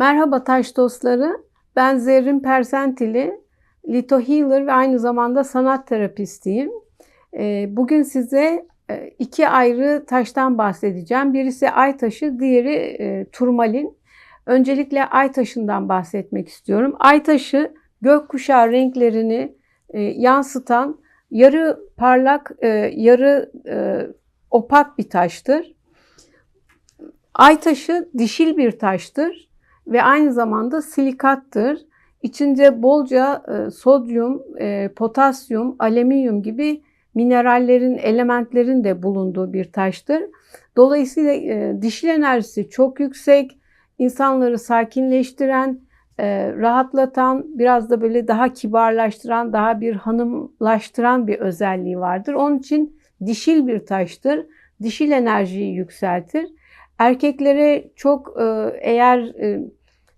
Merhaba taş dostları. Ben Zerrin Persentili, Lito Healer ve aynı zamanda sanat terapistiyim. Ee, bugün size e, iki ayrı taştan bahsedeceğim. Birisi ay taşı, diğeri e, turmalin. Öncelikle ay taşından bahsetmek istiyorum. Ay taşı gökkuşağı renklerini e, yansıtan yarı parlak, yarı opak bir taştır. Ay taşı dişil bir taştır ve aynı zamanda silikattır. İçinde bolca e, sodyum, e, potasyum, alüminyum gibi minerallerin, elementlerin de bulunduğu bir taştır. Dolayısıyla e, dişil enerjisi çok yüksek, insanları sakinleştiren, e, rahatlatan, biraz da böyle daha kibarlaştıran, daha bir hanımlaştıran bir özelliği vardır. Onun için dişil bir taştır. Dişil enerjiyi yükseltir. Erkeklere çok e, eğer e,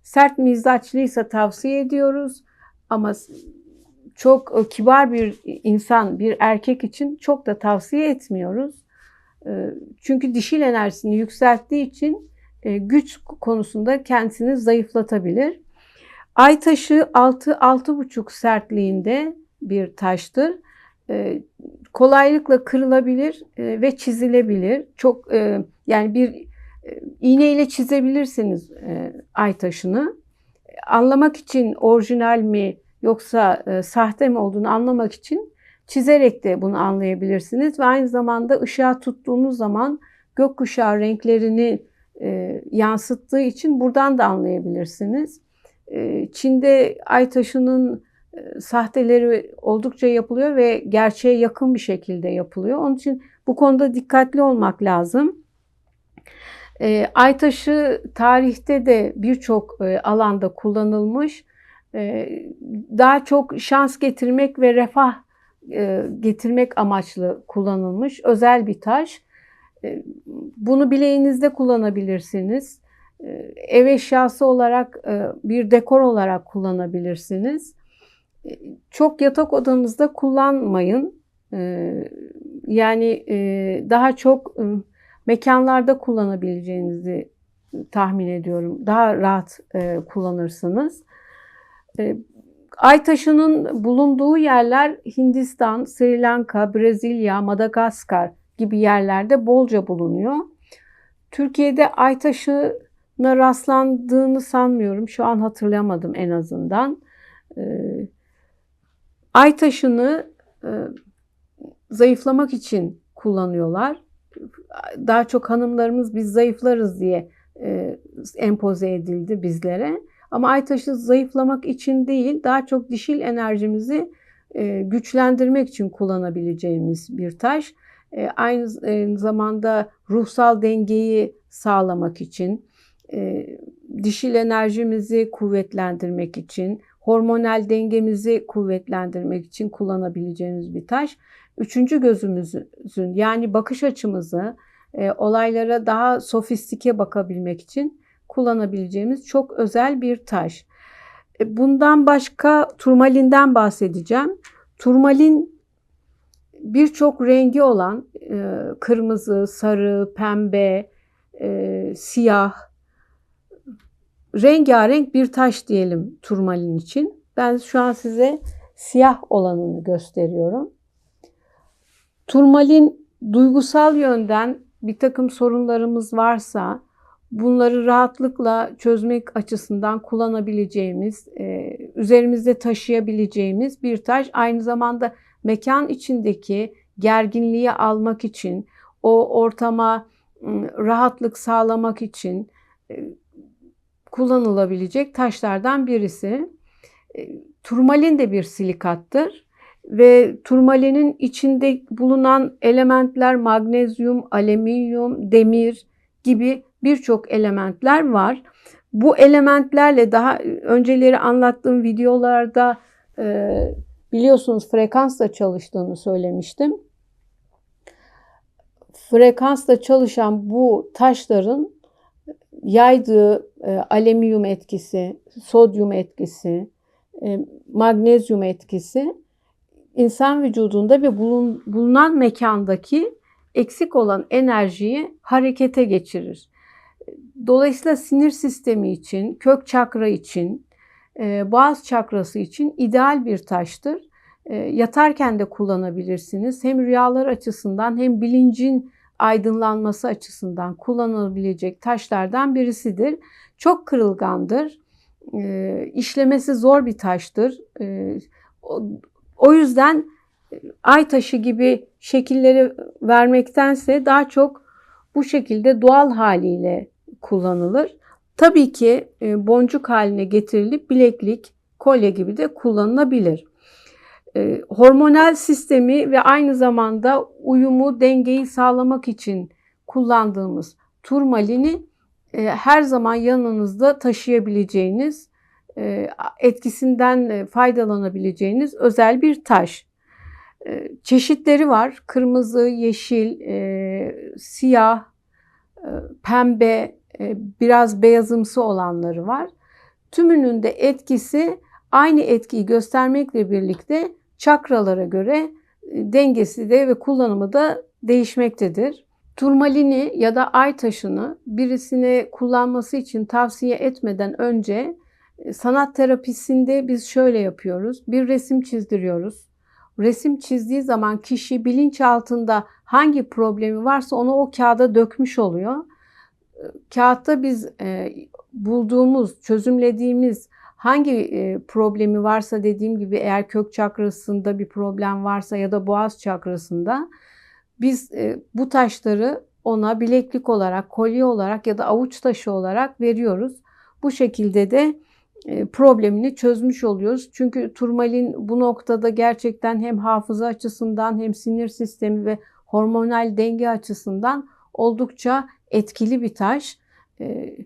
sert mizaçlıysa tavsiye ediyoruz ama çok e, kibar bir insan, bir erkek için çok da tavsiye etmiyoruz. Çünkü dişil enerjisini yükselttiği için güç konusunda kendisini zayıflatabilir. Ay taşı 6-6,5 sertliğinde bir taştır. Kolaylıkla kırılabilir ve çizilebilir. Çok yani bir İğneyle çizebilirsiniz e, ay taşını. Anlamak için orijinal mi yoksa e, sahte mi olduğunu anlamak için çizerek de bunu anlayabilirsiniz. Ve aynı zamanda ışığa tuttuğunuz zaman gökkuşağı renklerini e, yansıttığı için buradan da anlayabilirsiniz. E, Çin'de ay taşının e, sahteleri oldukça yapılıyor ve gerçeğe yakın bir şekilde yapılıyor. Onun için bu konuda dikkatli olmak lazım. E, Aytaş'ı tarihte de birçok e, alanda kullanılmış. E, daha çok şans getirmek ve refah e, getirmek amaçlı kullanılmış özel bir taş. E, bunu bileğinizde kullanabilirsiniz. E, ev eşyası olarak e, bir dekor olarak kullanabilirsiniz. Çok yatak odanızda kullanmayın. E, yani e, daha çok... E, mekanlarda kullanabileceğinizi tahmin ediyorum. Daha rahat e, kullanırsınız. E, ay taşının bulunduğu yerler Hindistan, Sri Lanka, Brezilya, Madagaskar gibi yerlerde bolca bulunuyor. Türkiye'de ay taşına rastlandığını sanmıyorum. Şu an hatırlayamadım en azından. E, ay taşını e, zayıflamak için kullanıyorlar daha çok hanımlarımız biz zayıflarız diye e, empoze edildi bizlere. Ama ay taşı zayıflamak için değil, daha çok dişil enerjimizi e, güçlendirmek için kullanabileceğimiz bir taş. E, aynı e, zamanda ruhsal dengeyi sağlamak için, e, dişil enerjimizi kuvvetlendirmek için, hormonal dengemizi kuvvetlendirmek için kullanabileceğimiz bir taş. Üçüncü gözümüzün yani bakış açımızı e, olaylara daha sofistike bakabilmek için kullanabileceğimiz çok özel bir taş. E, bundan başka turmalinden bahsedeceğim. Turmalin birçok rengi olan e, kırmızı, sarı, pembe, e, siyah, rengarenk bir taş diyelim turmalin için. Ben şu an size siyah olanını gösteriyorum. Turmalin duygusal yönden bir takım sorunlarımız varsa bunları rahatlıkla çözmek açısından kullanabileceğimiz, e, üzerimizde taşıyabileceğimiz bir taş. Aynı zamanda mekan içindeki gerginliği almak için, o ortama rahatlık sağlamak için e, kullanılabilecek taşlardan birisi. E, turmalin de bir silikattır ve turmalinin içinde bulunan elementler magnezyum, alüminyum, demir gibi birçok elementler var. Bu elementlerle daha önceleri anlattığım videolarda e, biliyorsunuz frekansla çalıştığını söylemiştim. Frekansla çalışan bu taşların yaydığı e, alüminyum etkisi, sodyum etkisi, e, magnezyum etkisi insan vücudunda ve bulun, bulunan mekandaki eksik olan enerjiyi harekete geçirir. Dolayısıyla sinir sistemi için, kök çakra için, e, boğaz çakrası için ideal bir taştır. E, yatarken de kullanabilirsiniz. Hem rüyalar açısından hem bilincin aydınlanması açısından kullanılabilecek taşlardan birisidir. Çok kırılgandır. E, işlemesi zor bir taştır. E, o, yüzden ay taşı gibi şekilleri vermektense daha çok bu şekilde doğal haliyle kullanılır. Tabii ki e, boncuk haline getirilip bileklik, kolye gibi de kullanılabilir. E, hormonal sistemi ve aynı zamanda uyumu, dengeyi sağlamak için kullandığımız turmalini e, her zaman yanınızda taşıyabileceğiniz, etkisinden faydalanabileceğiniz özel bir taş. Çeşitleri var. Kırmızı, yeşil, siyah, pembe, biraz beyazımsı olanları var. Tümünün de etkisi aynı etkiyi göstermekle birlikte çakralara göre dengesi de ve kullanımı da değişmektedir. Turmalini ya da ay taşını birisine kullanması için tavsiye etmeden önce sanat terapisinde biz şöyle yapıyoruz. Bir resim çizdiriyoruz. Resim çizdiği zaman kişi bilinç altında hangi problemi varsa onu o kağıda dökmüş oluyor. Kağıtta biz e, bulduğumuz, çözümlediğimiz hangi e, problemi varsa dediğim gibi eğer kök çakrasında bir problem varsa ya da boğaz çakrasında biz e, bu taşları ona bileklik olarak, kolye olarak ya da avuç taşı olarak veriyoruz. Bu şekilde de problemini çözmüş oluyoruz. Çünkü turmalin bu noktada gerçekten hem hafıza açısından hem sinir sistemi ve hormonal denge açısından oldukça etkili bir taş. E,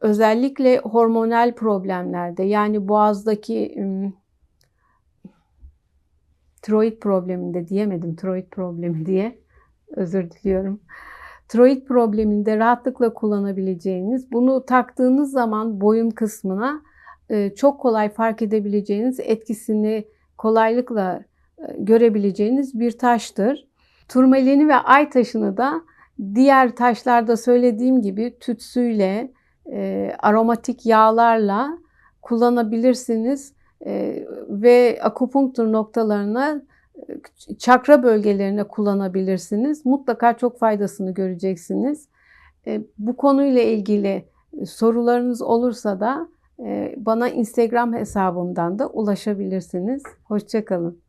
özellikle hormonal problemlerde yani boğazdaki tiroid probleminde diyemedim tiroid problemi diye özür diliyorum. Tiroid probleminde rahatlıkla kullanabileceğiniz, bunu taktığınız zaman boyun kısmına e, çok kolay fark edebileceğiniz, etkisini kolaylıkla e, görebileceğiniz bir taştır. Turmalini ve ay taşını da diğer taşlarda söylediğim gibi tütsüyle, e, aromatik yağlarla kullanabilirsiniz ve akupunktur noktalarına çakra bölgelerine kullanabilirsiniz. Mutlaka çok faydasını göreceksiniz. E, bu konuyla ilgili sorularınız olursa da e, bana Instagram hesabımdan da ulaşabilirsiniz. Hoşçakalın.